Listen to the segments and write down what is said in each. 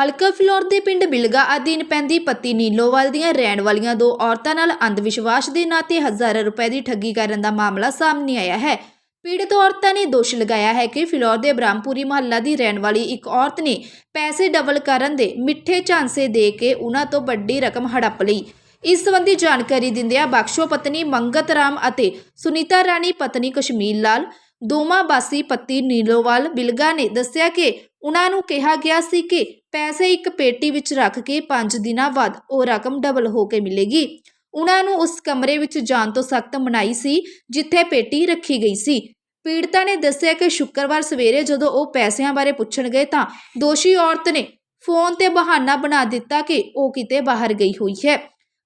ਹਲਕਾ ਫਿਲੌਰ ਦੇ ਪਿੰਡ ਬਿਲਗਾ ਅਧੀਨ ਪੈਂਦੀ ਪੱਤੀ ਨੀਲੋਵਾਲ ਦੀਆਂ ਰਹਿਣ ਵਾਲੀਆਂ ਦੋ ਔਰਤਾਂ ਨਾਲ ਅੰਧ ਵਿਸ਼ਵਾਸ ਦੇ ਨਾਤੇ ਹਜ਼ਾਰਾਂ ਰੁਪਏ ਦੀ ਠੱਗੀ ਕਰਨ ਦਾ ਮਾਮਲਾ ਸਾਹਮਣੇ ਆਇਆ ਹੈ। ਪੀੜਤ ਔਰਤਾਂ ਨੇ ਦੋਸ਼ ਲਗਾਇਆ ਹੈ ਕਿ ਫਿਲੌਰ ਦੇ ਬ੍ਰਹਮਪੁਰੀ ਮੁਹੱਲਾ ਦੀ ਰਹਿਣ ਵਾਲੀ ਇੱਕ ਔਰਤ ਨੇ ਪੈਸੇ ਡਬਲ ਕਰਨ ਦੇ ਮਿੱਠੇ ਝਾਂਸੇ ਦੇ ਕੇ ਉਹਨਾਂ ਤੋਂ ਵੱਡੀ ਰਕਮ ਹੜੱਪ ਲਈ। ਇਸ ਸੰਬੰਧੀ ਜਾਣਕਾਰੀ ਦਿੰਦਿਆਂ ਬਖਸ਼ੋ ਪਤਨੀ ਮੰਗਤ ਰਾਮ ਅਤੇ ਸੁਨੀਤਾ ਰਾਣੀ ਪਤਨੀ ਕਸ਼ਮੀਰ ਲਾਲ, ਦੋਵਾਂ ਬਾਸੀ ਪਤੀ ਨੀਲੋਵਾਲ ਬਿਲਗਾ ਨੇ ਦੱਸਿਆ ਕਿ ਉਹਨਾਂ ਨੂੰ ਕਿਹਾ ਗਿਆ ਸੀ ਕਿ ਪੈਸੇ ਇੱਕ ਪੇਟੀ ਵਿੱਚ ਰੱਖ ਕੇ 5 ਦਿਨਾਂ ਬਾਅਦ ਉਹ ਰਕਮ ਡਬਲ ਹੋ ਕੇ ਮਿਲੇਗੀ। ਉਹਨਾਂ ਨੂੰ ਉਸ ਕਮਰੇ ਵਿੱਚ ਜਾਣ ਤੋਂ ਸਖਤ ਮਨਾਈ ਸੀ, ਜਿੱਥੇ ਪੇਟੀ ਰੱਖੀ ਗਈ ਸੀ। ਪੀੜਤਾ ਨੇ ਦੱਸਿਆ ਕਿ ਸ਼ੁੱਕਰਵਾਰ ਸਵੇਰੇ ਜਦੋਂ ਉਹ ਪੈਸਿਆਂ ਬਾਰੇ ਪੁੱਛਣ ਗਏ ਤਾਂ ਦੋਸ਼ੀ ਔਰਤ ਨੇ ਫੋਨ ਤੇ ਬਹਾਨਾ ਬਣਾ ਦਿੱਤਾ ਕਿ ਉਹ ਕਿਤੇ ਬਾਹਰ ਗਈ ਹੋਈ ਹੈ।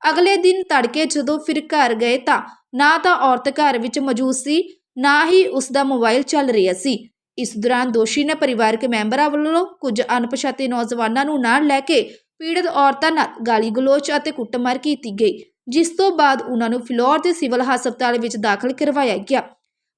ਅਗਲੇ ਦਿਨ ਤੜਕੇ ਜਦੋਂ ਫਿਰ ਘਰ ਗਏ ਤਾਂ ਨਾ ਤਾਂ ਔਰਤ ਘਰ ਵਿੱਚ ਮੌਜੂਦ ਸੀ, ਨਾ ਹੀ ਉਸ ਦਾ ਮੋਬਾਈਲ ਚੱਲ ਰਿਹਾ ਸੀ। ਇਸ ਦੌਰਾਨ ਦੋਸ਼ੀ ਨੇ ਪਰਿਵਾਰਕ ਮੈਂਬਰਾਂ ਵੱਲੋਂ ਕੁਝ ਅਣਪਛਾਤੇ ਨੌਜਵਾਨਾਂ ਨੂੰ ਨਾਲ ਲੈ ਕੇ ਪੀੜਤ ਔਰਤਾਂ ਨਾਲ ਗਾਲੀ ਗਲੋਚ ਅਤੇ ਕੁੱਟਮਾਰ ਕੀਤੀ ਗਈ, ਜਿਸ ਤੋਂ ਬਾਅਦ ਉਹਨਾਂ ਨੂੰ ਫਿਲੌਰ ਦੇ ਸਿਵਲ ਹਸਪਤਾਲ ਵਿੱਚ ਦਾਖਲ ਕਰਵਾਇਆ ਗਿਆ।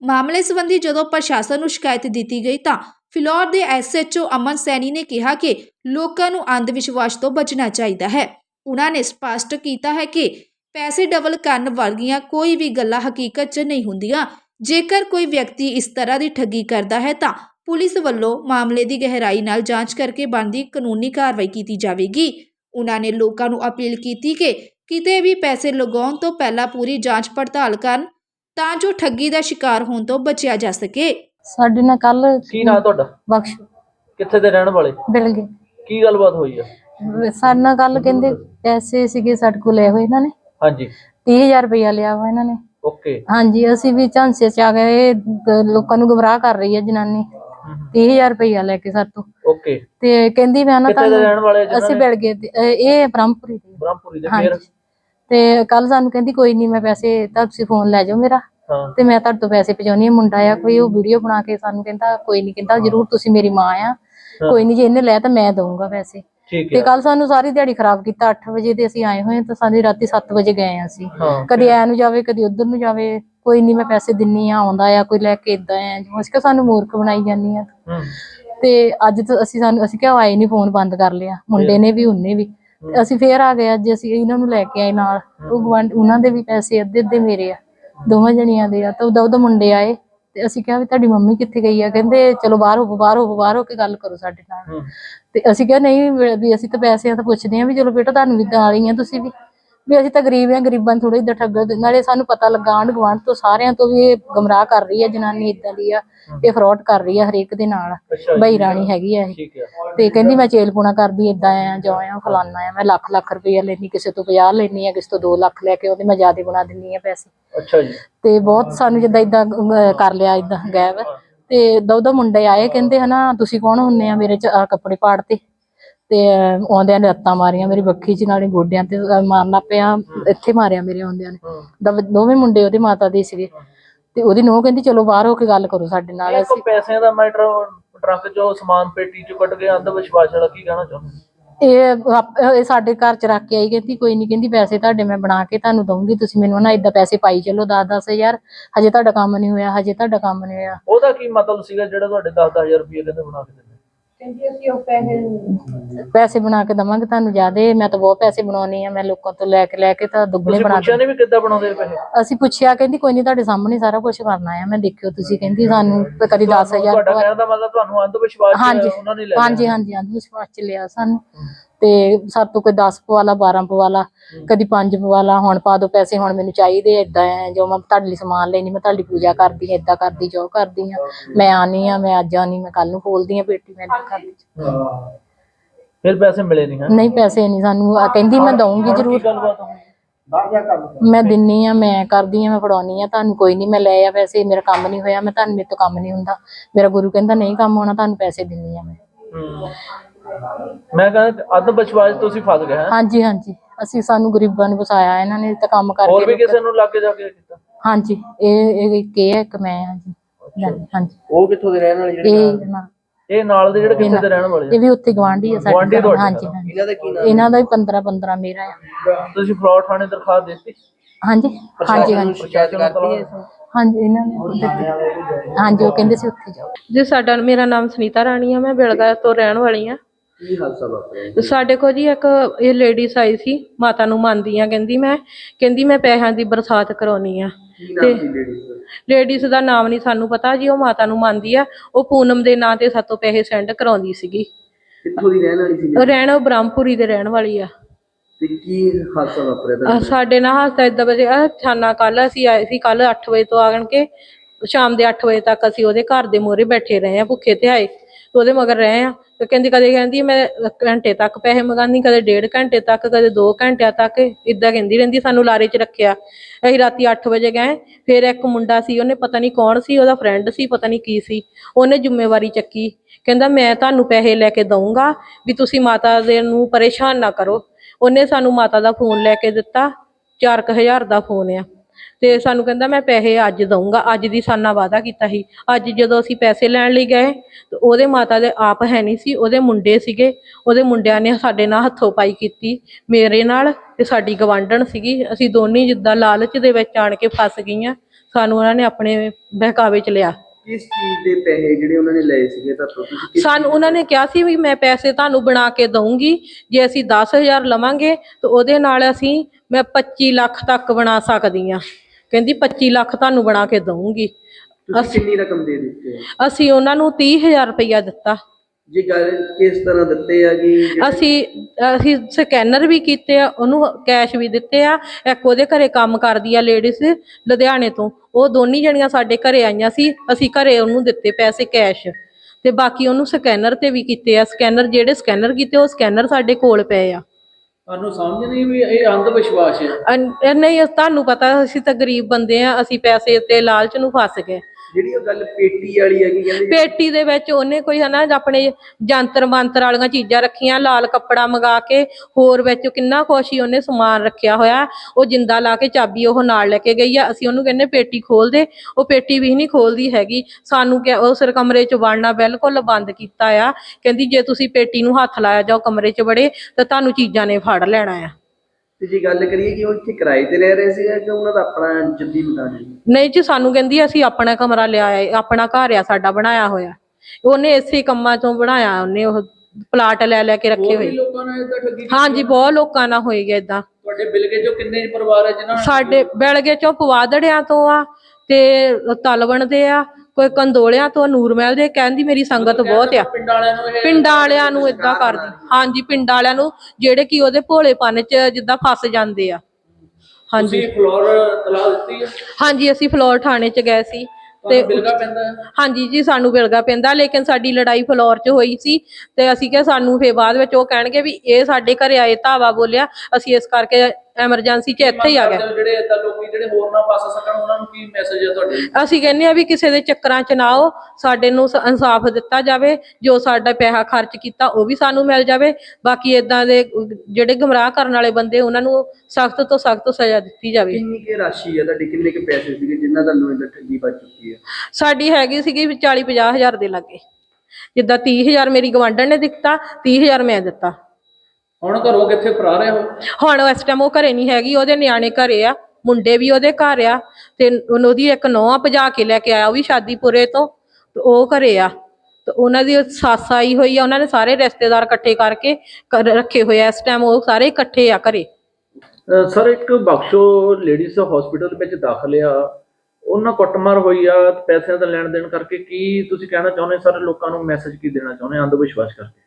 ਮਾਮਲੇ ਸੰਬੰਧੀ ਜਦੋਂ ਪ੍ਰਸ਼ਾਸਨ ਨੂੰ ਸ਼ਿਕਾਇਤ ਦਿੱਤੀ ਗਈ ਤਾਂ ਫਿਲੌਰ ਦੇ ਐਸਐਚਓ ਅਮਨ ਸੈਣੀ ਨੇ ਕਿਹਾ ਕਿ ਲੋਕਾਂ ਨੂੰ ਅੰਧ ਵਿਸ਼ਵਾਸ ਤੋਂ ਬਚਣਾ ਚਾਹੀਦਾ ਹੈ। ਉਹਨਾਂ ਨੇ ਸਪਸ਼ਟ ਕੀਤਾ ਹੈ ਕਿ ਪੈਸੇ ਡਬਲ ਕਰਨ ਵਰਗੀਆਂ ਕੋਈ ਵੀ ਗੱਲਾਂ ਹਕੀਕਤ 'ਚ ਨਹੀਂ ਹੁੰਦੀਆਂ। ਜੇਕਰ ਕੋਈ ਵਿਅਕਤੀ ਇਸ ਤਰ੍ਹਾਂ ਦੀ ਠੱਗੀ ਕਰਦਾ ਹੈ ਤਾਂ ਪੁਲਿਸ ਵੱਲੋਂ ਮਾਮਲੇ ਦੀ ਗਹਿਰਾਈ ਨਾਲ ਜਾਂਚ ਕਰਕੇ ਬਣਦੀ ਕਾਨੂੰਨੀ ਕਾਰਵਾਈ ਕੀਤੀ ਜਾਵੇਗੀ। ਉਹਨਾਂ ਨੇ ਲੋਕਾਂ ਨੂੰ ਅਪੀਲ ਕੀਤੀ ਕਿ ਕਿਤੇ ਵੀ ਪੈਸੇ ਲਗਾਉਣ ਤੋਂ ਪਹਿਲਾਂ ਪੂਰੀ ਜਾਂਚ ਪੜਤਾਲ ਕਰਨ ਤਾਂ ਜੋ ਠੱਗੀ ਦਾ ਸ਼ਿਕਾਰ ਹੋਣ ਤੋਂ ਬਚਿਆ ਜਾ ਸਕੇ। ਸਾਡੇ ਨਾਲ ਕੱਲ ਕੀ ਨਾਂ ਤੁਹਾਡਾ? ਬਖਸ਼। ਕਿੱਥੇ ਦੇ ਰਹਿਣ ਵਾਲੇ? ਮਿਲ ਗਏ ਕੀ ਗੱਲਬਾਤ ਹੋਈ ਆ? ਸਾਡੇ ਨਾਲ ਕੱਲ ਕਹਿੰਦੇ ਪੈਸੇ ਸੀਗੇ ਸਾਡੇ ਕੋਲ ਲਏ ਹੋਏ ਇਹਨਾਂ ਨੇ। ਹਾਂਜੀ। 30000 ਰੁਪਇਆ ਲਿਆ ਵਾ ਇਹਨਾਂ ਨੇ। ਓਕੇ। ਹਾਂਜੀ ਅਸੀਂ ਵੀ ਝਾਂਸੇ ਚ ਆ ਗਏ ਗ- ਲੋਕਾਂ ਨੂੰ ਗਮਰਾਹ ਕਰ ਰਹੀ ਹੈ ਜਨਾਨੀ। 30000 ਰੁਪਇਆ ਲੈ ਕੇ ਸਾਡੇ ਤੋਂ। ਓਕੇ। ਤੇ ਕਹਿੰਦੀ ਮੈਂ ਨਾ ਕਿੱਥੇ ਦੇ ਰਹਿਣ ਵਾਲੇ ਜਿਨ੍ਹਾਂ ਅਸੀਂ ਮਿਲ ਗਏ ਤੇ, ਅਹ ਇਹ ਬ੍ਰਹਮਪੁਰੀ ਦੇ। ਬ੍ਰਹਮਪੁਰੀ ਦੇ ਫੇਰ? ਹਾਂਜੀ ਤੇ ਕੱਲ ਸਾਨੂੰ ਕਹਿੰਦੀ ਕੋਈ ਨਹੀਂ ਮੈਂ ਪੈਸੇ ਤਾਂ ਤੁਸੀਂ ਫੋਨ ਲੈ ਜਾਓ ਮੇਰਾ। ਹਾਂ। ਤੇ ਮੈਂ ਤੁਹਾਡੇ ਤੋਂ ਪੈਸੇ ਪਹੁੰਚਾਉਣੀ ਆ ਮੁੰਡਾ ਆ ਕੋਈ ਉਹ ਵੀਡੀਓ ਬਣਾ ਕੇ ਸਾਨੂੰ ਕਹਿੰਦਾ ਕੋਈ ਨਹੀਂ ਕਹਿੰਦਾ ਜਰੂਰ ਤੁਸੀਂ ਮੇਰੀ ਮਾਂ ਆ। ਕੋਈ ਨਹੀਂ ਜੇ ਇਹਨੇ ਲੈ ਤਾਂ ਮੈਂ ਦਊਂਗਾ ਪੈਸੇ। ਠੀਕ ਤੇ ਹੈ ਕੱਲ ਸਾਨੂੰ ਸਾਰੀ ਦਿਹਾੜੀ ਖਰਾਬ ਕੀਤਾ 8 ਵਜੇ ਤੇ ਅਸੀਂ ਆਏ ਹੋਏ ਤਾਂ ਸਾਡੀ ਰਾਤੀ 7 ਵਜੇ ਗਏ ਹਾਂ ਅਸੀਂ। ਕਦੀ ਐ ਨੂੰ ਜਾਵੇ ਕਦੀ ਉਧਰ ਨੂੰ ਜਾਵੇ ਕੋਈ ਨਹੀਂ ਮੈਂ ਪੈਸੇ ਦਿੰਨੀ ਆ ਆਉਂਦਾ ਆ ਕੋਈ ਲੈ ਕੇ ਇਦਾਂ ਆ ਜਿਵੇਂ ਅਸੀਂ ਕਿਹਾ ਸਾਨੂੰ ਮੂਰਖ ਬਣਾਈ ਜਾਂਦੀ ਆ। ਤੇ ਅੱਜ ਤਾਂ ਅਸੀਂ ਸਾਨੂੰ ਅਸੀਂ ਕਿਹਾ ਆਏ ਨਹੀਂ ਫੋਨ ਬੰਦ ਕਰ ਲਿਆ ਮੁੰਡੇ ਨੇ ਵੀ ਉਹਨੇ ਵੀ। ਤੇ ਅਸੀਂ ਫੇਰ ਆ ਗਏ ਅੱਜ ਅਸੀਂ ਇਹਨਾਂ ਨੂੰ ਲੈ ਕੇ ਆਏ ਨਾਲ। ਉਹ ਉਹਨਾਂ ਦੇ ਵੀ ਪੈਸੇ ਅੱਧੇ ਅੱਧੇ ਮੇਰੇ ਆ ਦੋਵਾਂ ਜਣੀਆਂ ਦੇ ਆ ਤਾਂ ਉਹਦਾ ਉਹਦਾ ਮੁੰਡੇ ਆਏ। ਤੇ ਅਸੀਂ ਕਿਹਾ ਵੀ ਤੁਹਾਡੀ ਮੰਮੀ ਕਿੱਥੇ ਗਈ ਆ? ਕਹਿੰਦੇ ਚਲੋ ਬਾਹਰ ਹੋ ਬਾਹਰ ਹੋ ਬਾਹਰ ਹੋ ਕੇ ਗੱਲ ਕਰੋ ਸਾਡੇ ਨਾਲ। ਤੇ ਅਸੀਂ ਕਿਹਾ ਨਹੀਂ ਵੀ ਵੀ ਅਸੀਂ ਤਾਂ ਪੈਸਿਆਂ ਤਾਂ ਪੁੱਛਦੇ ਆਂ ਵੀ ਚਲੋ ਬੇਟਾ ਤੁਹਾਨੂੰ ਵੀ ਨਾਲ ਹੀ ਆ ਤੁਸੀਂ ਵੀ। ਵੀ ਅਸੀਂ ਤਾਂ ਗਰੀਬ ਆ ਗਰੀਬਾਂ ਥੋੜਾ ਇਦਾਂ ਠੱਗਦੇ ਨਾਲੇ ਸਾਨੂੰ ਪਤਾ ਲੱਗਾ ਆਂਢ ਗੁਆਂਢ ਤੋਂ ਸਾਰਿਆਂ ਤੋਂ ਵੀ ਇਹ ਗਮਰਾਹ ਕਰ ਰਹੀ ਹੈ ਜਨਾਨੀ ਇਦਾਂ ਦੀ ਆ ਇਹ ਫਰਾਡ ਕਰ ਰਹੀ ਆ ਹਰੇਕ ਦੇ ਨਾਲ। ਬਈ ਰਾਣੀ ਹੈਗੀ ਆ ਇਹ। ਤੇ ਕਹਿੰਦੀ ਮੈਂ ਚੇਲਪੂਣਾ ਕਰਦੀ ਇਦਾਂ ਆ ਜੋ ਆ ਫਲਾਨਾ ਆ ਮੈਂ ਲੱਖ ਲੱਖ ਰੁਪਈਆ ਲੈਣੀ ਕਿਸੇ ਤੋਂ 50 ਲੈਣੀ ਆ ਕਿਸੇ ਤੋਂ 2 ਲੱਖ ਲੈ ਕੇ ਉਹਦੇ ਮੈਂ ਜ਼ਿਆਦਾ ਬਣਾ ਦਿੰਨੀ ਆ ਪੈਸੇ। ਅੱਛਾ ਜੀ। ਤੇ ਬਹੁਤ ਸਾਨੂੰ ਜਿੱਦਾਂ ਇਦਾਂ ਕਰ ਲਿਆ ਇਦਾਂ ਗਾਇਬ। ਤੇ ਦੋ ਦੋ ਮੁੰਡੇ ਆਏ ਕਹਿੰਦੇ ਹਨਾ ਤੁਸੀਂ ਕੌਣ ਹੁੰਨੇ ਆ ਮੇਰੇ ਚ ਕੱਪੜੇ ਪਾੜਤੇ ਤੇ? ਅਹ, ਆਉਂਦਿਆਂ ਨੇ ਲੱਤਾਂ ਮਾਰੀਆਂ ਮੇਰੀ ਬੱਖੀ ਚ ਨਾਲੇ ਗੋਡਿਆਂ ਤੇ ਮਾਰਨਾ ਪਿਆ ਇੱਥੇ ਮਾਰਿਆ ਮੇਰੇ ਆਉਂਦਿਆਂ ਨੇ। ਦਵ- ਮੁੰਡੇ ਉਹਦੇ ਮਾਤਾ ਦੇ ਸੀਗੇ। ਤੇ ਉਹਦੀ ਨੂੰਹ ਕਹਿੰਦੀ ਚਲੋ ਬਾਹਰ ਹੋ ਕੇ ਗੱਲ ਕਰੋ ਸਾਡੇ ਨਾਲ ਅਸੀਂ ਪੈਸਿਆਂ ਦਾ ਮੈਟਰ ਟਰੱਕ ਚੋਂ ਸਮਾਨ ਪੇਟੀ ਚੋਂ ਕੱਢ ਕੇ ਅੰਧ ਵਿਸ਼ਵਾਸ ਵਾਲਾ ਕੀ ਕਹਿਣਾ ਚਾਹੁੰਦੇ? ਇਹ ਇਹ ਸਾਡੇ ਘਰ ਚ ਰੱਖ ਕੇ ਆਈ ਕਹਿੰਦੀ ਕੋਈ ਨਹੀਂ ਕਹਿੰਦੀ ਪੈਸੇ ਤੁਹਾਡੇ ਮੈਂ ਬਣਾ ਕੇ ਤੁਹਾਨੂੰ ਦਊਂਗੀ ਤੁਸੀਂ ਮੈਨੂੰ ਨਾ ਇਦਾਂ ਪੈਸੇ ਪਾਈ ਚੱਲੋ 10 ਹਜ਼ਾਰ। ਹਜੇ ਤੁਹਾਡਾ ਕੰਮ ਨਹੀਂ ਹੋਇਆ ਹਜੇ ਤੁਹਾਡਾ ਕੰਮ ਨਹੀਂ ਹੋਇਆ। ਉਹਦਾ ਕੀ ਮਤਲਬ ਸੀਗਾ ਜਿਹੜਾ ਤੁਹਾਡੇ 10-10000 ਰੁਪਏ ਕਹਿੰਦੇ ਬਣਾ ਕੇ ਪੈਸੇ ਬਣਾ ਕੇ ਦਵਾਂਗੇ ਤੁਹਾਨੂੰ ਜਿਆਦੇ ਮੈਂ ਤਾਂ ਬਹੁਤ ਪੈਸੇ ਬਣਾਉਣੀ ਆ ਮੈਂ ਲੋਕਾਂ ਤੋਂ ਲੈ ਕੇ ਲੈ ਕੇ ਤਾਂ ਦੁੱਗਣੇ ਬਣਾ ਪੁੱਛਿਆ ਨਹੀਂ ਵੀ ਕਿੱਦਾਂ ਬਣਾਉਂਦੇ ਪੈਸੇ? ਅਸੀਂ ਪੁੱਛਿਆ ਕਹਿੰਦੀ ਕੋਈ ਨਹੀਂ ਤੁਹਾਡੇ ਸਾਹਮਣੇ ਸਾਰਾ ਕੁਝ ਕਰਨਾ ਆ ਮੈਂ ਦੇਖਿਓ ਤੁਸੀਂ ਕਹਿੰਦੀ ਸਾਨੂੰ ਕਦੀ 10000 ਤੁਹਾਡਾ ਕਹਿਣ ਦਾ ਮਤਲਬ ਤੁਹਾਨੂੰ ਅੰਧ ਵਿਸ਼ਵਾਸ ਹਾਂਜੀ। ਉਹਨਾਂ ਨੇ ਲੈ ਹਾਂਜੀ ਹਾਂਜੀ ਹਾਂਜੀ ਵਿਸ਼ਵਾਸ ਚ ਲਿਆ ਸਾਨੂੰ। ਤੇ ਸਾਡੇ ਤੋਂ ਕੋਈ 10 ਪਵਾਲਾ 12 ਪਵਾਲਾ ਕਦੀ 5 ਪਵਾਲਾ ਹੁਣ ਪਾ ਦੋ ਪੈਸੇ ਹੁਣ ਮੈਨੂੰ ਚਾਹੀਦੇ ਏਦਾਂ ਆ ਜੋ ਮੈਂ ਤੁਹਾਡੇ ਲਈ ਸਮਾਨ ਲੈਣੀ ਮੈਂ ਤੁਹਾਡੀ ਪੂਜਾ ਕਰਦੀ ਏਦਾਂ ਕਰਦੀ ਜੋ ਕਰਦੀ ਆ। ਮੈਂ ਆਨੀ ਆ ਮੈਂ ਅੱਜ ਆਨੀ ਮੈਂ ਕੱਲ ਨੂੰ ਖੋਲਦੀ ਆ ਪੇਟੀ ਮੈਂ ਕਰਦੀ। ਫਿਰ ਪੈਸੇ ਮਿਲੇ ਨਹੀਂ ਹੈ? ਨਹੀਂ ਪੈਸੇ ਨਹੀਂ ਸਾਨੂੰ ਆ ਕਹਿੰਦੀ ਮੈਂ ਦਊਂਗੀ ਜ਼ਰੂਰ। ਗੱਲਬਾਤ ਹੋਈ ਮੈਂ ਦਿੰਨੀ ਆ ਮੈਂ ਕਰਦੀ ਆ ਮੈਂ ਫੜਾਉਣੀ ਆ ਤੁਹਾਨੂੰ ਕੋਈ ਨਹੀਂ ਮੈਂ ਲੈ ਆ ਪੈਸੇ ਮੇਰਾ ਕੰਮ ਨਹੀਂ ਹੋਇਆ ਮੈਂ ਤੁਹਾਨੂੰ ਮੇਰੇ ਤੋਂ ਕੰਮ ਨਹੀਂ ਹੁੰਦਾ। ਮੇਰਾ ਗੁਰੂ ਕਹਿੰਦਾ ਨਹੀਂ ਕੰਮ ਹੋਣਾ ਤੁਹਾਨੂੰ ਪੈਸੇ ਦਿੰਨੀ ਆ ਮੈਂ। ਮੈਂ ਕਹਿੰਦਾ ਅੰਧ ਵਿਸ਼ਵਾਸ ਤੁਸੀਂ ਫਸ ਗਏ ਹੈ? ਹਾਂਜੀ ਹਾਂਜੀ। ਅਸੀਂ ਸਾਨੂੰ ਗਰੀਬਾਂ ਨੂੰ ਵਸਾਇਆ ਇਹਨਾਂ ਨੇ ਤਾਂ ਕੰਮ ਹੋਰ ਵੀ ਕਰਕੇ ਕਿਸੇ ਨੂੰ ਲੱਗ ਜਾ ਕੇ ਕੀਤਾ? ਹਾਂਜੀ ਇਹ ਇਹ ਇੱਕ ਇਹ ਹੈ ਇੱਕ ਮੈਂ ਹਾਂ ਜੀ। ਹਾਂਜੀ ਉਹ ਕਿੱਥੋਂ ਦੇ ਰਹਿਣ ਵਾਲੇ ਇਹ ਨਾ ਇਹ ਨਾਲ ਦੇ ਜਿਹੜੇ ਕਿੱਥੇ ਦੇ ਰਹਿਣ ਵਾਲੇ ਇਹ ਵੀ ਉੱਥੇ ਗਵਾਂਢੀ ਆ ਗੁਆਂਢੀ ਸਾਡੇ ਤੁਹਾਡੇ ਹਾਂਜੀ ਹਾਂਜੀ। ਇਹਨਾਂ ਦਾ ਕੀ ਇਹਨਾਂ ਦਾ ਵੀ 15 15 ਮੇਰਾ ਆ। ਤੁਸੀਂ ਫਰਾਡ ਥਾਣੇ ਦਰਖਾਸਤ ਦਿੱਤੀ? ਹਾਂਜੀ ਹਾਂਜੀ ਹਾਂਜੀ। ਸ਼ਿਕਾਇਤ ਕਰਦੀ ਹਾਂਜੀ ਇਹਨਾਂ ਨੇ ਦਿੱਤੀ। ਹਾਂਜੀ ਉਹ ਕਹਿੰਦੇ ਸੀ ਉੱਥੇ ਜਾਓ। ਜੀ ਸਾਡਾ ਮੇਰਾ ਨਾਮ ਸੁਨੀਤਾ ਰਾਣੀ ਆ ਮੈਂ ਬਿਲਗਾ ਤੋਂ ਰਹਿਣ ਵਾਲੀ ਆ। ਕੀ ਹਾਦਸਾ ਵਾਪਰਿਆ ਸਾਡੇ ਕੋਲ ਜੀ ਇੱਕ ਇਹ ਲੇਡੀਜ਼ ਆਈ ਸੀ ਮਾਤਾ ਨੂੰ ਮੰਨਦੀ ਆ ਕਹਿੰਦੀ ਮੈਂ ਕਹਿੰਦੀ ਮੈਂ ਪੈਸਿਆਂ ਦੀ ਬਰਸਾਤ ਕਰਾਉਣੀ ਆ। ਕੀ ਨਾਮ ਸੀ ਲੇਡੀਜ਼ ਦਾ? ਲੇਡੀਜ਼ ਦਾ ਨਾਮ ਨਹੀਂ ਸਾਨੂੰ ਪਤਾ ਜੀ ਉਹ ਮਾਤਾ ਨੂੰ ਮੰਨਦੀ ਆ ਉਹ ਪੂਨਮ ਦੇ ਨਾਂ ਤੇ ਸਾਤੋਂ ਪੈਸੇ ਸੈਂਡ ਕਰਾਉਂਦੀ ਸੀਗੀ। ਕਿੱਥੋਂ ਦੀ ਰਹਿਣ ਵਾਲੀ ਸੀ ਉਹ ਰਹਿਣ ਉਹ ਬ੍ਰਹਮਪੁਰੀ ਦੇ ਰਹਿਣ ਵਾਲੀ ਆ। ਤੇ ਕੀ ਹਾਦਸਾ ਵਾਪਰਿਆ ਅਹ ਸਾਡੇ ਨਾਲ ਹਾਸਾ ਏਦਾਂ ਵਜੇ ਆ ਛਾਨਾ ਕੱਲ ਅਸੀਂ ਆਏ ਸੀ ਕੱਲ 8 ਵਜੇ ਤੋਂ ਆਣ ਕੇ ਸ਼ਾਮ ਦੇ 8 ਵਜੇ ਤੱਕ ਅਸੀਂ ਉਹਦੇ ਘਰ ਦੇ ਮੋਹਰੇ ਬੈਠੇ ਰਹੇ ਆ ਭੁੱਖੇ ਤੇ ਆਏ। ਤੇ ਉਹਦੇ ਮਗਰ ਰਹੇ ਆ, ਤੇ ਕਹਿੰਦੀ ਕਦੇ ਕਹਿੰਦੀ ਮੈਂ ਘੰਟੇ ਤੱਕ ਪੈਸੇ ਮੰਗਾਂਦੀ ਕਦੇ ਡੇਢ ਘੰਟੇ ਤੱਕ, ਕਦੇ 2 ਘੰਟਿਆਂ ਤੱਕ ਇਦਾਂ ਕਹਿੰਦੀ ਰਹਿੰਦੀ, ਸਾਨੂੰ ਲਾਰੇ 'ਚ ਰੱਖਿਆ। ਅਸੀਂ ਰਾਤੀ 8 ਵਜੇ ਗਏ, ਫਿਰ ਇੱਕ ਮੁੰਡਾ ਸੀ, ਉਹਨੇ ਪਤਾ ਨਹੀਂ ਕੌਣ ਸੀ, ਉਹਦਾ ਫਰੈਂਡ ਸੀ, ਪਤਾ ਨਹੀਂ ਕੀ ਸੀ, ਉਹਨੇ ਜ਼ਿੰਮੇਵਾਰੀ ਚੱਕੀ। ਕਹਿੰਦਾ ਮੈਂ ਤੁਹਾਨੂੰ ਪੈਸੇ ਲੈ ਕੇ ਦਊਂਗਾ, ਵੀ ਤੁਸੀਂ ਮਾਤਾ ਦੇ ਨੂੰ ਪਰੇਸ਼ਾਨ ਨਾ ਕਰੋ। ਉਹਨੇ ਸਾਨੂੰ ਮਾਤਾ ਦਾ ਫੋਨ ਲੈ ਕੇ ਦਿੱਤਾ 4000 ਦਾ ਫੋਨ ਆ। ਤੇ ਸਾਨੂੰ ਕਹਿੰਦਾ ਮੈਂ ਪੈਸੇ ਅੱਜ ਦਊਂਗਾ, ਅੱਜ ਦੀ ਸਾਨਾ ਵਾਅਦਾ ਕੀਤਾ ਸੀ। ਅੱਜ ਜਦੋਂ ਅਸੀਂ ਪੈਸੇ ਲੈਣ ਲਈ ਗਏ, ਤੇ ਉਹਦੇ ਮਾਤਾ ਦੇ ਆਪ ਹੈ ਨਹੀਂ ਸੀ, ਉਹਦੇ ਮੁੰਡੇ ਸੀਗੇ। ਉਹਦੇ ਮੁੰਡਿਆਂ ਨੇ ਸਾਡੇ ਨਾਲ ਹੱਥੋਂ ਪਾਈ ਕੀਤੀ ਮੇਰੇ ਨਾਲ ਤੇ ਸਾਡੀ ਗਵਾਂਢਣ ਸੀਗੀ। ਅਸੀਂ ਦੋਨੇ ਜਿੱਦਾਂ ਲਾਲਚ ਦੇ ਵਿੱਚ ਆਣ ਕੇ ਫਸ ਗਈਆਂ, ਸਾਨੂੰ ਉਹਨਾਂ ਨੇ ਆਪਣੇ ਬਹਿਕਾਵੇ ਚ ਲਿਆ। ਕਿਸ ਚੀਜ਼ ਦੇ ਪੈਸੇ ਜਿਹੜੇ ਉਹਨਾਂ ਨੇ ਲਏ ਸੀਗੇ ਤਾਂ ਤੁਸੀਂ ਕਿਸ ਸਾਨੂੰ ਉਹਨਾਂ ਨੇ ਕਿਹਾ ਸੀ ਵੀ ਮੈਂ ਪੈਸੇ ਤੁਹਾਨੂੰ ਬਣਾ ਕੇ ਦਊਂਗੀ ਜੇ ਅਸੀਂ 10000 ਲਵਾਂਗੇ ਤਾਂ ਉਹਦੇ ਨਾਲ ਅਸੀਂ ਮੈਂ 25 ਲੱਖ ਤੱਕ ਬਣਾ ਸਕਦੀ ਆ ਕਹਿੰਦੀ 25 ਲੱਖ ਤੁਹਾਨੂੰ ਬਣਾ ਕੇ ਦਊਂਗੀ। ਤੁਸੀਂ ਕਿੰਨੀ ਰਕਮ ਦੇ ਦਿੱਤੇ? ਅਸੀਂ ਉਹਨਾਂ ਨੂੰ 30000 ਰੁਪਇਆ ਦਿੱਤਾ। ਜੇ ਗੱਲ ਕਿਸ ਤਰ੍ਹਾਂ ਦਿੱਤੇ ਆ ਕਿ ਜਿਹੜੇ- ਅਸੀਂ ਅਸੀਂ ਸਕੈਨਰ ਵੀ ਕੀਤੇ ਆ ਉਹਨੂੰ ਕੈਸ਼ ਵੀ ਦਿੱਤੇ ਆ ਇੱਕ ਉਹਦੇ ਘਰੇ ਕੰਮ ਕਰਦੀ ਆ ਲੇਡੀਜ਼ ਲੁਧਿਆਣੇ ਤੋਂ। ਉਹ ਦੋਨੀ ਜਣੀਆਂ ਸਾਡੇ ਘਰੇ ਆਈਆਂ ਸੀ ਅਸੀਂ ਘਰੇ ਉਹਨੂੰ ਦਿੱਤੇ ਪੈਸੇ ਕੈਸ਼। ਤੇ ਬਾਕੀ ਉਹਨੂੰ ਸਕੈਨਰ ਤੇ ਵੀ ਕੀਤੇ ਆ ਸਕੈਨਰ ਜਿਹੜੇ ਸਕੈਨਰ ਕੀਤੇ ਉਹ ਸਕੈਨਰ ਸਾਡੇ ਕੋਲ ਪਏ ਆ। ਤੁਹਾਨੂੰ ਸਮਝ ਨਹੀਂ ਵੀ ਇਹ ਅੰਧ ਵਿਸ਼ਵਾਸ ਹੈ ਨਹੀਂ ਤੁਹਾਨੂੰ ਪਤਾ ਅਸੀਂ ਤਾਂ ਗਰੀਬ ਬੰਦੇ ਆ ਅਸੀਂ ਪੈਸੇ ਤੇ ਲਾਲਚ ਨੂੰ ਫਸ ਗਏ। ਜਿਹੜੀ ਉਹ ਗੱਲ ਪੇਟੀ ਵਾਲੀ ਹੈਗੀ, ਕਹਿੰਦੇ ਪੇਟੀ ਦੇ ਵਿੱਚ ਉਹਨੇ ਕੋਈ ਹਨਾ ਆਪਣੇ ਜੰਤਰ ਮੰਤਰ ਵਾਲੀਆਂ ਚੀਜ਼ਾਂ ਰੱਖੀਆਂ, ਲਾਲ ਕੱਪੜਾ ਮੰਗਾ ਕੇ, ਹੋਰ ਵਿੱਚ ਕਿੰਨਾ ਕੁਛ ਹੀ ਉਹਨੇ ਸਮਾਨ ਰੱਖਿਆ ਹੋਇਆ। ਉਹ ਜਿੰਦਾ ਲਾ ਕੇ ਚਾਬੀ ਉਹ ਨਾਲ ਲੈ ਕੇ ਗਈ ਆ। ਅਸੀਂ ਉਹਨੂੰ ਕਹਿੰਦੇ ਪੇਟੀ ਖੋਲ ਦੇ। ਉਹ ਪੇਟੀ ਵੀ ਨਹੀਂ ਖੋਲਦੀ ਹੈਗੀ। ਸਾਨੂੰ ਕਿ ਉਸ ਕਮਰੇ 'ਚ ਵੜਨਾ ਬਿਲਕੁਲ ਬੰਦ ਕੀਤਾ ਆ। ਕਹਿੰਦੀ ਜੇ ਤੁਸੀਂ ਪੇਟੀ ਨੂੰ ਹੱਥ ਲਾਇਆ ਜਾਓ ਕਮਰੇ 'ਚ ਬੜੇ ਤਾਂ ਤੁਹਾਨੂੰ ਚੀਜ਼ਾਂ ਨੇ ਫੜ ਲੈਣਾ ਆ। ਤੇ ਜੇ ਗੱਲ ਕਰੀਏ ਕਿ ਉਹ ਇੱਥੇ ਕਿਰਾਏ ਤੇ ਰਹਿ ਰਹੇ ਸੀਗਾ ਕਿ ਉਹਨਾਂ ਦਾ ਆਪਣਾ ਜੱਦੀ ਮਕਾਨ ਹੈ ਨਹੀਂ ਜੀ ਸਾਨੂੰ ਕਹਿੰਦੀ ਅਸੀਂ ਆਪਣਾ ਕਮਰਾ ਲਿਆ ਹੈ ਆਪਣਾ ਘਰ ਆ ਸਾਡਾ ਬਣਾਇਆ ਹੋਇਆ। ਉਹਨੇ ਇਸੇ ਕੰਮਾਂ ਤੋਂ ਬਣਾਇਆ ਉਹਨੇ ਉਹ ਪਲਾਟ ਲੈ ਲੈ ਕੇ ਰੱਖੇ ਹੋਏ। ਲੋਕਾਂ ਨੇ ਇਦਾਂ ਠੱਗੀ ਹਾਂਜੀ ਬਹੁਤ ਲੋਕਾਂ ਨਾਲ ਹੋਈ ਗਿਆ ਇਦਾਂ ਤੁਹਾਡੇ ਬਿਲਗੇ ਚੋਂ ਕਿੰਨੇ ਪਰਿਵਾਰ ਹੈ ਜਿਨ੍ਹਾਂ ਸਾਡੇ ਬੈਲਗੇ ਚੋਂ ਪਵਾਦੜਿਆਂ ਤੋਂ ਆ ਤੇ ਤਲਵਣ ਦੇ ਆ ਕੋਈ ਕੰਦੋਲਿਆਂ ਤੋਂ ਨੂਰਮਹਿਲ ਦੇ ਕਹਿੰਦੀ ਮੇਰੀ ਸੰਗਤ ਬਹੁਤ ਆ। ਪਿੰਡ ਵਾਲਿਆਂ ਨੂੰ ਇਹ ਪਿੰਡਾਂ ਵਾਲਿਆਂ ਨੂੰ ਇਦਾਂ ਕਰਦੀ। ਹਾਂਜੀ ਪਿੰਡਾਂ ਵਾਲਿਆਂ ਨੂੰ ਜਿਹੜੇ ਕਿ ਉਹਦੇ ਭੋਲੇਪਨ ਚ ਜਿੱਦਾਂ ਫਸ ਜਾਂਦੇ ਆ। ਹਾਂਜੀ। ਤੁਸੀਂ ਫਲੋਰ ਤਲਾ ਦਿੱਤੀ ਹੈ ਹਾਂਜੀ ਅਸੀਂ ਫਲੋਰ ਥਾਣੇ ਚ ਗਏ ਸੀ। ਤੇ ਤੁਹਾਨੂੰ ਬਿਲਗਾ ਪੈਂਦਾ? ਹੈ ਹਾਂਜੀ ਜੀ ਸਾਨੂੰ ਬਿਲਗਾ ਪੈਂਦਾ ਲੇਕਿਨ ਸਾਡੀ ਲੜਾਈ ਫਲੋਰ 'ਚ ਹੋਈ ਸੀ। ਤੇ ਅਸੀਂ ਕਿਹਾ ਸਾਨੂੰ ਫੇਰ ਬਾਅਦ ਵਿੱਚ ਉਹ ਕਹਿਣਗੇ ਵੀ ਇਹ ਸਾਡੇ ਘਰੇ ਆਏ ਧਾਵਾ ਬੋਲਿਆ। ਅਸੀਂ ਇਸ ਕਰਕੇ ਐਮਰਜੈਂਸੀ 'ਚ ਇੱਥੇ ਹੀ ਆ ਗਏ ਜਿਹੜੇ ਇਦਾਂ ਲੋਕੀ ਜਿਹੜੇ ਹੋਰ ਨਾ ਫਸ ਸਕਣ ਉਹਨਾਂ ਨੂੰ ਕੀ ਮੈਸੇਜ ਹੈ ਤੁਹਾਡੇ? ਅਸੀਂ ਕਹਿੰਦੇ ਆ ਵੀ ਕਿਸੇ ਦੇ ਚੱਕਰਾਂ 'ਚ ਨਾ ਆਓ ਸਾਡੇ ਨੂੰ ਸ- ਇਨਸਾਫ ਦਿੱਤਾ ਜਾਵੇ ਜੋ ਸਾਡਾ ਪੈਸਾ ਖਰਚ ਕੀਤਾ ਉਹ ਵੀ ਸਾਨੂੰ ਮਿਲ ਜਾਵੇ। ਬਾਕੀ ਇਦਾਂ ਦੇ ਜਿਹੜੇ ਗਮਰਾਹ ਕਰਨ ਵਾਲੇ ਬੰਦੇ ਉਹਨਾਂ ਨੂੰ ਸਖਤ ਤੋਂ ਸਖਤ ਸਜ਼ਾ ਦਿੱਤੀ ਜਾਵੇ। ਕਿੰਨੀ ਕੁ ਰਾਸ਼ੀ ਹੈ ਤੁਹਾਡੀ? ਕਿੰਨੇ ਕੁ ਪੈਸੇ ਸੀਗੇ ਜਿਨ੍ਹਾਂ ਤੁਹਾਨੂੰ ਇੰਦਰ ਠੱਗੀ ਵੱਜ ਚੁੱਕੀ ਹੈ ਸਾਡੀ ਹੈਗੀ ਸੀਗੀ 40 50 ਹਜ਼ਾਰ ਦੇ ਲਾਗੇ। ਜਿੱਦਾਂ 30 ਹਜ਼ਾਰ ਮੇਰੀ ਗਵਾਂਢਣ ਨੇ ਦਿੱਤਾ 30 ਹਜ਼ਾਰ ਮੈਂ ਦਿੱਤਾ। ਹੁਣ ਘਰੋਂ ਕਿੱਥੇ ਫਰਾ ਰਹੇ ਹੋ? ਹੁਣ ਇਸ ਟਾਈਮ ਉਹ ਘਰੇ ਨਹੀਂ ਹੈਗੀ ਉਹਦੇ ਨਿਆਣੇ ਘਰੇ ਆ ਮੁੰਡੇ ਵੀ ਉਹਦੇ ਘਰ ਆ ਤੇ ਉਹਨ- ਉਹਦੀ ਇੱਕ ਨੌਂ ਭਜਾ ਕੇ ਲੈ ਕੇ ਆਇਆ ਉਹ ਵੀ ਸ਼ਾਦੀਪੁਰੇ ਤੋਂ ਤੇ ਉਹ ਘਰੇ ਆ। ਤੇ ਉਹਨਾਂ ਦੀ ਸੱਸ ਆਈ ਹੋਈ ਆ ਉਹਨਾਂ ਨੇ ਸਾਰੇ ਰਿਸ਼ਤੇਦਾਰ ਇਕੱਠੇ ਕਰਕੇ ਕਰ- ਰੱਖੇ ਹੋਏ ਆ ਇਸ ਟਾਈਮ ਉਹ ਸਾਰੇ ਇਕੱਠੇ ਆ ਘਰੇ। ਸਰ ਇੱਕ ਬਖਸ਼ੋ ਲੇਡੀਜ਼ ਹਸਪੀਟਲ ਵਿੱਚ ਦਾਖਲ ਆ। ਉਹਨਾਂ ਕੁੱਟਮਾਰ ਹੋਈ ਆ ਪੈਸਿਆਂ ਦਾ ਲੈਣ ਦੇਣ ਕਰਕੇ ਕੀ ਤੁਸੀਂ ਕਹਿਣਾ ਚਾਹੁੰਦੇ ਸਰ ਲੋਕਾਂ ਨੂੰ ਮੈਸੇਜ ਕੀ ਦੇਣਾ ਚਾਹੁੰਦੇ ਅੰਧ ਵਿਸ਼ਵਾਸ ਕਰਕੇ।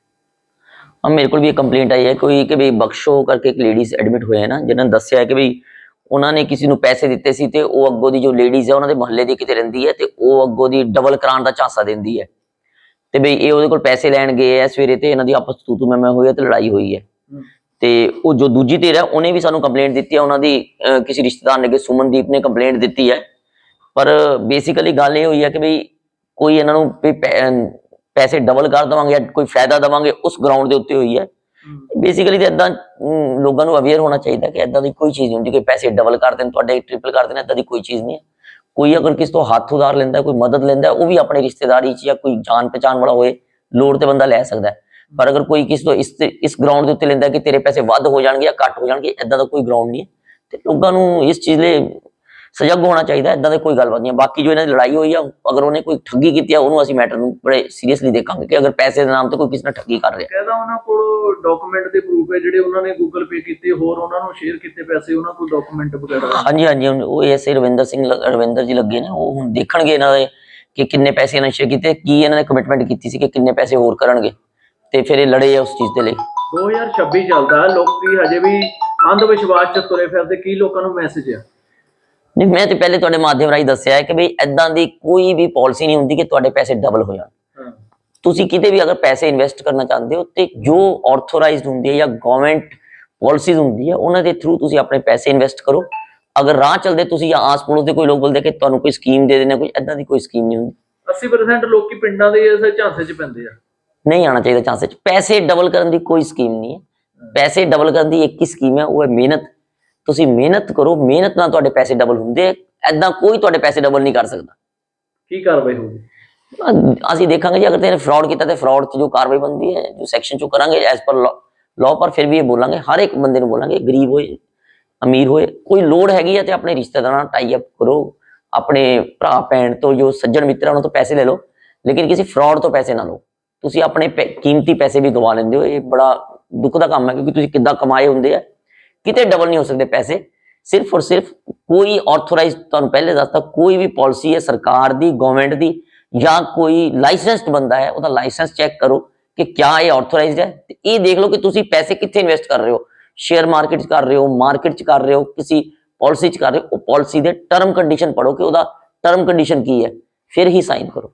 ਹਾਂ ਮੇਰੇ ਕੋਲ ਵੀ ਇੱਕ ਕੰਪਲੇਂਟ ਆਈ ਹੈ ਕੋਈ ਕਿ ਵੀ ਬਖਸ਼ੋ ਕਰਕੇ ਇੱਕ ਲੇਡੀਜ਼ ਐਡਮਿਟ ਹੋਏ ਹੈ ਨਾ ਜਿਨ੍ਹਾਂ ਨੇ ਦੱਸਿਆ ਕਿ ਵੀ ਉਹਨਾਂ ਨੇ ਕਿਸੇ ਨੂੰ ਪੈਸੇ ਦਿੱਤੇ ਸੀ ਤੇ ਉਹ ਅੱਗੋਂ ਦੀ ਜੋ ਲੇਡੀਜ਼ ਹੈ ਉਹਨਾਂ ਦੇ ਮੁਹੱਲੇ ਦੀ ਕਿਤੇ ਰਹਿੰਦੀ ਹੈ ਤੇ ਉਹ ਅੱਗੋਂ ਦੀ ਡਬਲ ਕਰਾਉਣ ਦਾ ਝਾਂਸਾ ਦਿੰਦੀ ਹੈ। ਤੇ ਬਈ ਇਹ ਉਹਦੇ ਕੋਲ ਪੈਸੇ ਲੈਣ ਗਏ ਐ ਸਵੇਰੇ ਤੇ ਇਹਨਾਂ ਦੀ ਆਪਸ ਤੂ ਤੂ ਮੈਂ ਮੈਂ ਹੋਈ ਹੈ ਤੇ ਲੜਾਈ ਹੋਈ ਹੈ। ਤੇ ਉਹ ਜੋ ਦੂਜੀ ਧਿਰ ਹੈ ਉਹਨੇ ਵੀ ਸਾਨੂੰ ਕੰਪਲੇਂਟ ਦਿੱਤੀ ਹੈ ਉਹਨਾਂ ਦੀ ਕਿਸੇ ਰਿਸ਼ਤੇਦਾਰ ਨੇ ਕਿ ਸੁਮਨਦੀਪ ਨੇ ਕੰਪਲੇਂਟ ਦਿੱਤੀ ਹੈ। ਪਰ ਬੇਸਿਕਲੀ ਗੱਲ ਇਹ ਹੋਈ ਹੈ ਕਿ ਬਈ ਕੋਈ ਇਹਨਾਂ ਨੂੰ ਪੈਸੇ ਡਬਲ ਕਰ ਦਵਾਂਗੇ ਜਾਂ ਕੋਈ ਫਾਇਦਾ ਦਵਾਂਗੇ ਉਸ ਗਰਾਊਂਡ ਦੇ ਉੱਤੇ ਹੋਈ ਹੈ। ਬੇਸਿਕਲੀ ਤਾਂ ਇਦਾਂ ਲੋਕਾਂ ਨੂੰ ਅਵੇਅਰ ਹੋਣਾ ਚਾਹੀਦਾ ਕਿ ਇਦਾਂ ਦੀ ਕੋਈ ਚੀਜ਼ ਨਹੀਂ ਹੁੰਦੀ ਕਿ ਪੈਸੇ ਡਬਲ ਕਰ ਦੇਣ ਤੁਹਾਡੇ ਟ੍ਰਿਪਲ ਕਰ ਦੇਣ ਇਦਾਂ ਦੀ ਕੋਈ ਚੀਜ਼ ਨਹੀਂ ਹੈ। ਕੋਈ ਅਗਰ ਕਿਸ ਤੋਂ ਹੱਥ ਉਧਾਰ ਲੈਂਦਾ ਕੋਈ ਮਦਦ ਲੈਂਦਾ ਉਹ ਵੀ ਆਪਣੇ ਰਿਸ਼ਤੇਦਾਰੀ 'ਚ ਜਾਂ ਕੋਈ ਜਾਣ ਪਛਾਣ ਵਾਲਾ ਹੋਏ ਲੋੜ ਤੇ ਬੰਦਾ ਲੈ ਸਕਦਾ ਪਰ ਅਗਰ ਕੋਈ ਕਿਸ ਤੋਂ ਇਸ ਇਸ ਗਰਾਊਂਡ ਦੇ ਉੱਤੇ ਲੈਂਦਾ ਕਿ ਤੇਰੇ ਪੈਸੇ ਵੱਧ ਹੋ ਜਾਣਗੇ ਜਾਂ ਘੱਟ ਹੋ ਜਾਣਗੇ ਇਦਾਂ ਦਾ ਕੋਈ ਗਰਾਊਂਡ ਨਹੀਂ ਹੈ। ਤੇ ਲੋਕਾਂ ਨੂੰ ਇਸ ਚੀਜ਼ ਲਈ ਸਜਗ ਹੋਣਾ ਚਾਹੀਦਾ ਇਦਾਂ ਦੇ ਕੋਈ ਗੱਲਬਾਤ ਨਹੀਂ ਬਾਕੀ ਜੋ ਇਹਨਾਂ ਦੀ ਲੜਾਈ ਹੋਈ ਆ ਅਗਰ ਉਹਨੇ ਕੋਈ ਠੱਗੀ ਕੀਤੀ ਆ ਉਹਨੂੰ ਅਸੀਂ ਮੈਟਰ ਨੂੰ ਬੜੇ ਸੀਰੀਅਸਲੀ ਦੇਖਾਂਗੇ ਕਿ ਅਗਰ ਪੈਸੇ ਦੇ ਨਾਮ ਤੇ ਕੋਈ ਕਿਸੇ ਨਾਲ ਠੱਗੀ ਕਰ ਰਿਹਾ। ਕਹਿੰਦਾ ਉਹਨਾਂ ਕੋਲ ਡਾਕੂਮੈਂਟ ਦੇ ਪ੍ਰੂਫ ਹੈ ਜਿਹੜੇ ਉਹਨਾਂ ਨੇ ਗੂਗਲ ਪੇ ਕੀਤੇ ਹੋਰ ਉਹਨਾਂ ਨੂੰ ਸ਼ੇਅਰ ਕੀਤੇ ਪੈਸੇ ਉਹਨਾਂ ਕੋਲ ਡਾਕੂਮੈਂਟ ਵਗੈਰਾ ਹਾਂਜੀ ਹਾਂਜੀ ਉਹ ਐਸਏ ਰਵਿੰਦਰ ਸਿੰਘ ਰਵਿੰਦਰ ਜੀ ਲੱਗੇ ਨੇ ਉਹ ਹੁਣ ਦੇਖਣਗੇ ਇਹਨਾਂ ਦੇ ਕਿ ਕਿੰਨੇ ਪੈਸੇ ਇਹਨਾਂ ਨੇ ਸ਼ੇਅਰ ਕੀਤੇ ਕੀ ਇਹਨਾਂ ਨੇ ਕਮਿਟਮੈਂਟ ਕੀਤੀ ਸੀ ਕਿ ਕਿੰਨੇ ਪੈਸੇ ਹੋਰ ਕਰਨਗੇ ਤੇ ਫਿਰ ਇਹ ਲੜੇ ਆ ਉਸ ਚੀਜ਼ ਦੇ ਲਈ। 2026 ਚੱਲਦਾ ਲੋਕੀ ਹਜੇ ਵੀ ਅੰਧ ਵਿਸ਼ਵਾਸ ਚ ਤੁਰੇ ਫਿਰਦੇ ਕੀ ਲੋਕਾਂ ਨੂੰ ਮੈਸੇਜ ਆ? ਮੈਂ ਤੇ ਪਹਿਲੇ ਤੁਹਾਡੇ ਮਾਧਿਅਮ ਰਾਹੀਂ ਦੱਸਿਆ ਹੈ ਕਿ ਬਈ ਐਦਾਂ ਦੀ ਕੋਈ ਵੀ ਪਾਲਿਸੀ ਨਹੀਂ ਹੁੰਦੀ ਕਿ ਤੁਹਾਡੇ ਪੈਸੇ ਡਬਲ ਹੋ ਜਾਣ। ਤੁਸੀਂ ਕਿਤੇ ਵੀ ਅਗਰ ਪੈਸੇ ਇਨਵੈਸਟ ਕਰਨਾ ਚਾਹੁੰਦੇ ਹੋ ਤੇ ਜੋ ਆਰਥੋਰਾਈਜ਼ਡ ਹੁੰਦੀ ਹੈ ਜਾਂ ਗਵਰਨਮੈਂਟ ਪਾਲਿਸੀਜ਼ ਹੁੰਦੀ ਹੈ ਉਹਨਾਂ ਦੇ ਥਰੂ ਤੁਸੀਂ ਆਪਣੇ ਪੈਸੇ ਇਨਵੈਸਟ ਕਰੋ। ਅਗਰ ਰਾਹ ਚਲਦੇ ਤੁਸੀਂ ਜਾਂ ਆਸ ਪੜੋਸ ਦੇ ਕੋਈ ਲੋਕ ਬੋਲਦੇ ਕਿ ਤੁਹਾਨੂੰ ਕੋਈ ਸਕੀਮ ਦੇ ਦੇਣਾ ਕੋਈ ਐਦਾਂ ਦੀ ਕੋਈ ਸਕੀਮ ਨਹੀਂ ਹੁੰਦੀ। 80% ਲੋਕੀ ਪਿੰਡਾਂ ਦੇ ਇਸ ਝਾਂਸੇ ਚ ਪੈਂਦੇ ਆ। ਨਹੀਂ ਆਣਾ ਚਾਹੀਦਾ ਚਾਂਸ ਚ। ਪੈਸੇ ਡਬਲ ਕਰਨ ਦੀ ਕੋਈ ਸਕੀਮ ਨਹੀਂ ਹੈ। ਪੈਸੇ ਡਬਲ ਕਰਨ ਦੀ ਇੱਕ ਹੀ ਸਕੀਮ ਹੈ ਉਹ ਹੈ ਮਿਹਨਤ। ਤੁਸੀਂ ਮਿਹਨਤ ਕਰੋ ਮਿਹਨਤ ਨਾਲ ਤੁਹਾਡੇ ਪੈਸੇ ਡਬਲ ਹੁੰਦੇ ਆ। ਐਦਾਂ ਕੋਈ ਤੁਹਾਡੇ ਪੈਸੇ ਡਬਲ ਨਹੀਂ ਕਰ ਸਕਦਾ। ਕੀ ਕਾਰਵਾਈ ਹੋਊਗੀ? ਅਸੀਂ ਦੇਖਾਂਗੇ ਜੀ ਅਗਰ ਤੇਨੇ ਫਰਾਡ ਕੀਤਾ ਤੇ ਫਰਾਡ 'ਚ ਜੋ ਕਾਰਵਾਈ ਬਣਦੀ ਹੈ ਜੋ ਸੈਕਸ਼ਨ 'ਚੋਂ ਕਰਾਂਗੇ ਐਸ ਪਰ ਲਾਅ ਪਰ ਫਿਰ ਵੀ ਇਹ ਬੋਲਾਂਗੇ ਹਰ ਇੱਕ ਬੰਦੇ ਨੂੰ ਬੋਲਾਂਗੇ ਗਰੀਬ ਹੋਏ ਅਮੀਰ ਹੋਏ ਕੋਈ ਲੋੜ ਹੈਗੀ ਹੈ ਤੇ ਆਪਣੇ ਰਿਸ਼ਤੇਦਾਰਾਂ ਨਾਲ ਟਾਈ ਅਪ ਕਰੋ ਆਪਣੇ ਭਰਾ ਭੈਣ ਤੋਂ ਜੋ ਸੱਜਣ ਮਿੱਤਰ ਆ ਉਹਨਾਂ ਤੋਂ ਪੈਸੇ ਲੈ ਲਓ ਲੇਕਿਨ ਕਿਸੇ ਫਰਾਡ ਤੋਂ ਪੈਸੇ ਨਾ ਲਓ। ਤੁਸੀਂ ਆਪਣੇ ਕੀਮਤੀ ਪੈਸੇ ਵੀ ਗਵਾ ਲੈਂਦੇ ਹੋ ਇਹ ਬੜਾ ਦੁੱਖ ਦਾ ਕੰਮ ਹੈ ਕਿਉਂਕਿ ਤੁਸੀਂ ਕਿੱਦਾਂ ਕਮਾਏ ਹੁੰਦੇ ਆ ਕਿਤੇ ਡਬਲ ਨਹੀਂ ਹੋ ਸਕਦੇ ਪੈਸੇ। ਸਿਰਫ ਔਰ ਸਿਰਫ ਕੋਈ ਆਰਥੋਰਾਈਜ਼ ਤੁਹਾਨੂੰ ਪਹਿਲੇ ਦੱਸਤਾ, ਕੋਈ ਵੀ ਪਾਲਿਸੀ ਹੈ ਸਰਕਾਰ ਦੀ ਗਵਰਨਮੈਂਟ ਦੀ ਜਾਂ ਕੋਈ ਲਾਇਸੈਂਸਡ ਬੰਦਾ ਹੈ, ਉਹਦਾ ਲਾਇਸੈਂਸ ਚੈੱਕ ਕਰੋ ਕਿ ਕਿਆ ਇਹ ਆਰਥੋਰਾਈਜ਼ਡ ਹੈ। ਤੇ ਇਹ ਦੇਖ ਲਓ ਕਿ ਤੁਸੀਂ ਪੈਸੇ ਕਿੱਥੇ ਇਨਵੈਸਟ ਕਰ ਰਹੇ ਹੋ। ਸ਼ੇਅਰ ਮਾਰਕੀਟ 'ਚ ਕਰ ਰਹੇ ਹੋ ਮਾਰਕੀਟ 'ਚ ਕਰ ਰਹੇ ਹੋ, ਕਿਸੇ ਪਾਲਿਸੀ 'ਚ ਕਰ ਰਹੇ ਹੋ, ਉਹ ਪਾਲਿਸੀ ਦੇ ਟਰਮ ਕੰਡੀਸ਼ਨ ਪੜੋ ਕਿ ਉਹਦਾ ਟਰਮ ਕੰਡੀਸ਼ਨ ਕੀ ਹੈ। ਫਿਰ ਹੀ ਸਾਈਨ ਕਰੋ।